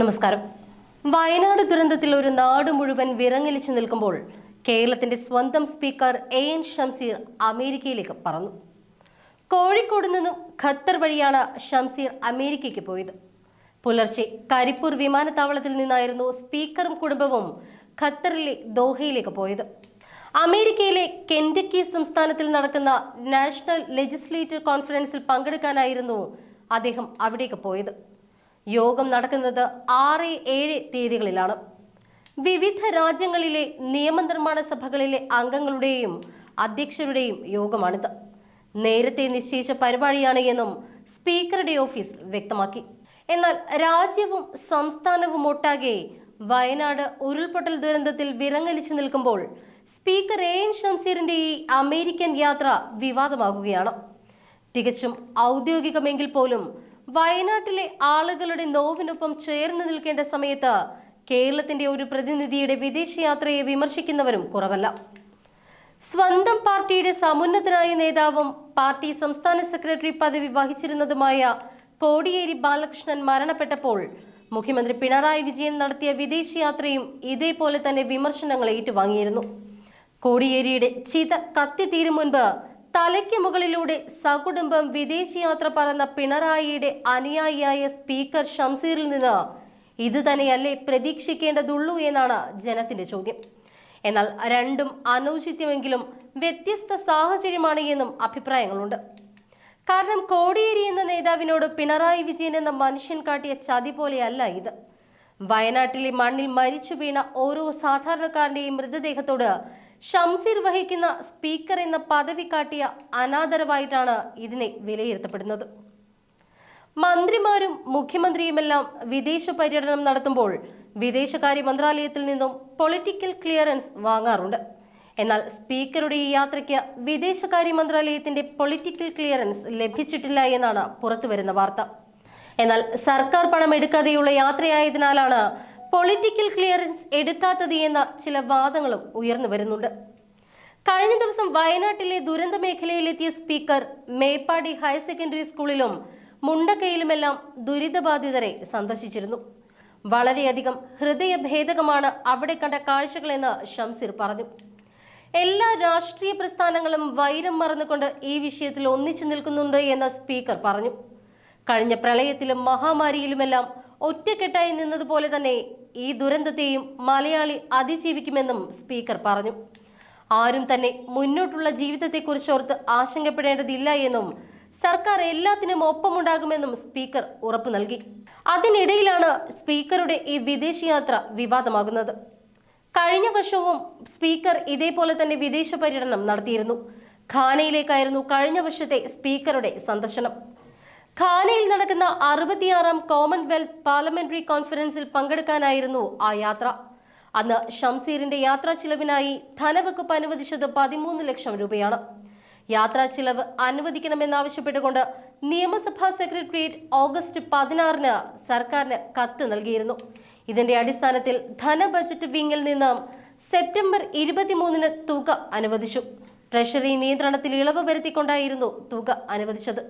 നമസ്കാരം. വയനാട് ദുരന്തത്തിൽ ഒരു നാട് മുഴുവൻ വിറങ്ങലിച്ചു നിൽക്കുമ്പോൾ കേരളത്തിന്റെ സ്വന്തം സ്പീക്കർ എ എൻ ഷംസീർ അമേരിക്കയിലേക്ക് പറന്നു. കോഴിക്കോട് നിന്നും ഖത്തർ വഴിയാണ് ഷംസീർ അമേരിക്കയ്ക്ക് പോയത്. പുലർച്ചെ കരിപ്പൂർ വിമാനത്താവളത്തിൽ നിന്നായിരുന്നു സ്പീക്കറും കുടുംബവും ഖത്തറിലെ ദോഹയിലേക്ക് പോയത്. അമേരിക്കയിലെ കെൻഡക്കി സംസ്ഥാനത്തിൽ നടക്കുന്ന നാഷണൽ ലെജിസ്ലേറ്റീവ് കോൺഫറൻസിൽ പങ്കെടുക്കാനായിരുന്നു അദ്ദേഹം അവിടേക്ക് പോയത്. യോഗം നടക്കുന്നത് ആറ് ഏഴ് തീയതികളിലാണ്. വിവിധ രാജ്യങ്ങളിലെ നിയമനിർമ്മാണ സഭകളിലെ അംഗങ്ങളുടെയും അധ്യക്ഷരുടെയും യോഗമാണിത്. നേരത്തെ നിശ്ചയിച്ച പരിപാടിയാണ് എന്നും സ്പീക്കറുടെ ഓഫീസ് വ്യക്തമാക്കി. എന്നാൽ രാജ്യവും സംസ്ഥാനവും ഒട്ടാകെ വയനാട് ഉരുൾപൊട്ടൽ ദുരന്തത്തിൽ വിറങ്ങലിച്ചു നിൽക്കുമ്പോൾ സ്പീക്കർ എ എൻ ഷംസീറിന്റെ ഈ അമേരിക്കൻ യാത്ര വിവാദമാകുകയാണ്. തികച്ചും ഔദ്യോഗികമെങ്കിൽ പോലും വയനാട്ടിലെ ആളുകളുടെ നോവിനൊപ്പം ചേർന്ന് നിൽക്കേണ്ട സമയത്ത് കേരളത്തിന്റെ ഒരു പ്രതിനിധിയുടെ വിദേശയാത്രയെ വിമർശിക്കുന്നവരും കുറവല്ല. സ്വന്തം പാർട്ടിയുടെ സമുന്നതനായ നേതാവും പാർട്ടി സംസ്ഥാന സെക്രട്ടറി പദവി വഹിച്ചിരുന്നതുമായ കോടിയേരി ബാലകൃഷ്ണൻ മരണപ്പെട്ടപ്പോൾ മുഖ്യമന്ത്രി പിണറായി വിജയൻ നടത്തിയ വിദേശയാത്രയും ഇതേപോലെ തന്നെ വിമർശനങ്ങൾ ഏറ്റുവാങ്ങിയിരുന്നു കോടിയേരിയുടെ ചിത കത്തിത്തീരും മുൻപ് തലയ്ക്ക് മുകളിലൂടെ സകുടുംബം വിദേശയാത്ര പറന്ന പിണറായിയുടെ അനുയായിയായ സ്പീക്കർ ഷംസീറിൽ നിന്ന് ഇത് തന്നെയല്ലേ പ്രതീക്ഷിക്കേണ്ടതുള്ളൂ എന്നാണ് ജനത്തിന്റെ ചോദ്യം. എന്നാൽ രണ്ടും അനൗചിത്യമെങ്കിലും വ്യത്യസ്ത സാഹചര്യമാണ് എന്നും അഭിപ്രായങ്ങളുണ്ട്. കാരണം കോടിയേരി എന്ന നേതാവിനോട് പിണറായി വിജയൻ എന്ന മനുഷ്യൻ കാട്ടിയ ചതി പോലെയല്ല ഇത്. വയനാട്ടിലെ മണ്ണിൽ മരിച്ചു വീണ ഓരോ സാധാരണക്കാരന്റെയും മൃതദേഹത്തോട് ഷംസീർ വഹിക്കുന്ന സ്പീക്കർ എന്ന പദവി കാട്ടിയ അനാദരവായിട്ടാണ് ഇതിനെ വിലയിരുത്തപ്പെടുന്നത്. മന്ത്രിമാരും മുഖ്യമന്ത്രിയുമെല്ലാം വിദേശ പര്യടനം നടത്തുമ്പോൾ വിദേശകാര്യ മന്ത്രാലയത്തിൽ നിന്നും പൊളിറ്റിക്കൽ ക്ലിയറൻസ് വാങ്ങാറുണ്ട്. എന്നാൽ സ്പീക്കറുടെ ഈ യാത്രയ്ക്ക് വിദേശകാര്യ മന്ത്രാലയത്തിന്റെ പൊളിറ്റിക്കൽ ക്ലിയറൻസ് ലഭിച്ചിട്ടില്ല എന്നാണ് പുറത്തുവരുന്ന വാർത്ത. എന്നാൽ സർക്കാർ പണം എടുക്കാതെയുള്ള യാത്രയായതിനാലാണ് പൊളിറ്റിക്കൽ ക്ലിയറൻസ് എടുക്കാത്തത് എന്ന ചില വാദങ്ങളും ഉയർന്നു വരുന്നുണ്ട്. കഴിഞ്ഞ ദിവസം വയനാട്ടിലെ ദുരന്ത മേഖലയിലെത്തിയ സ്പീക്കർ മേപ്പാടി ഹയർ സെക്കൻഡറി സ്കൂളിലും മുണ്ടക്കയിലുമെല്ലാം ദുരിതബാധിതരെ സന്ദർശിച്ചിരുന്നു. വളരെയധികം ഹൃദയഭേദകമാണ് അവിടെ കണ്ട കാഴ്ചകളെന്ന് ഷംസിർ പറഞ്ഞു. എല്ലാ രാഷ്ട്രീയ പ്രസ്ഥാനങ്ങളും വൈരം മറന്നുകൊണ്ട് ഈ വിഷയത്തിൽ ഒന്നിച്ചു നിൽക്കുന്നുണ്ട് എന്ന് സ്പീക്കർ പറഞ്ഞു. കഴിഞ്ഞ പ്രളയത്തിലും മഹാമാരിയിലുമെല്ലാം ഒറ്റക്കെട്ടായി നിന്നതുപോലെ തന്നെ ഈ ദുരന്തത്തെയും മലയാളി അതിജീവിക്കുമെന്നും സ്പീക്കർ പറഞ്ഞു. ആരും തന്നെ മുന്നോട്ടുള്ള ജീവിതത്തെക്കുറിച്ച് ഓർത്ത് ആശങ്കപ്പെടേണ്ടതില്ല എന്നും സർക്കാർ എല്ലാത്തിനും ഒപ്പമുണ്ടാകുമെന്നും സ്പീക്കർ ഉറപ്പു നൽകി. അതിനിടയിലാണ് സ്പീക്കറുടെ ഈ വിദേശയാത്ര വിവാദമാകുന്നത്. കഴിഞ്ഞ വർഷവും സ്പീക്കർ ഇതേപോലെ തന്നെ വിദേശ പര്യടനം നടത്തിയിരുന്നു. ഖാനയിലേക്കായിരുന്നു കഴിഞ്ഞ വർഷത്തെ സ്പീക്കറുടെ സന്ദർശനം. ഖാനയിൽ നടക്കുന്ന അറുപത്തിയാറാം കോമൺവെൽത്ത് പാർലമെന്ററി കോൺഫറൻസിൽ പങ്കെടുക്കാനായിരുന്നു ആ യാത്ര. അന്ന് ഷംസീറിന്റെ യാത്രാ ചിലവിനായി ധനവകുപ്പ് അനുവദിച്ചത് പതിമൂന്ന് ലക്ഷം രൂപയാണ്. യാത്രാ ചിലവ് അനുവദിക്കണമെന്നാവശ്യപ്പെട്ടുകൊണ്ട് നിയമസഭാ സെക്രട്ടേറിയറ്റ് ഓഗസ്റ്റ് പതിനാറിന് സർക്കാരിന് കത്ത് നൽകിയിരുന്നു. ഇതിന്റെ അടിസ്ഥാനത്തിൽ ധന ബജറ്റ് വിങ്ങിൽ നിന്ന് സെപ്റ്റംബർ ഇരുപത്തിമൂന്നിന് തുക അനുവദിച്ചു. ട്രഷറി നിയന്ത്രണത്തിൽ ഇളവ് വരുത്തിക്കൊണ്ടായിരുന്നു തുക അനുവദിച്ചത്.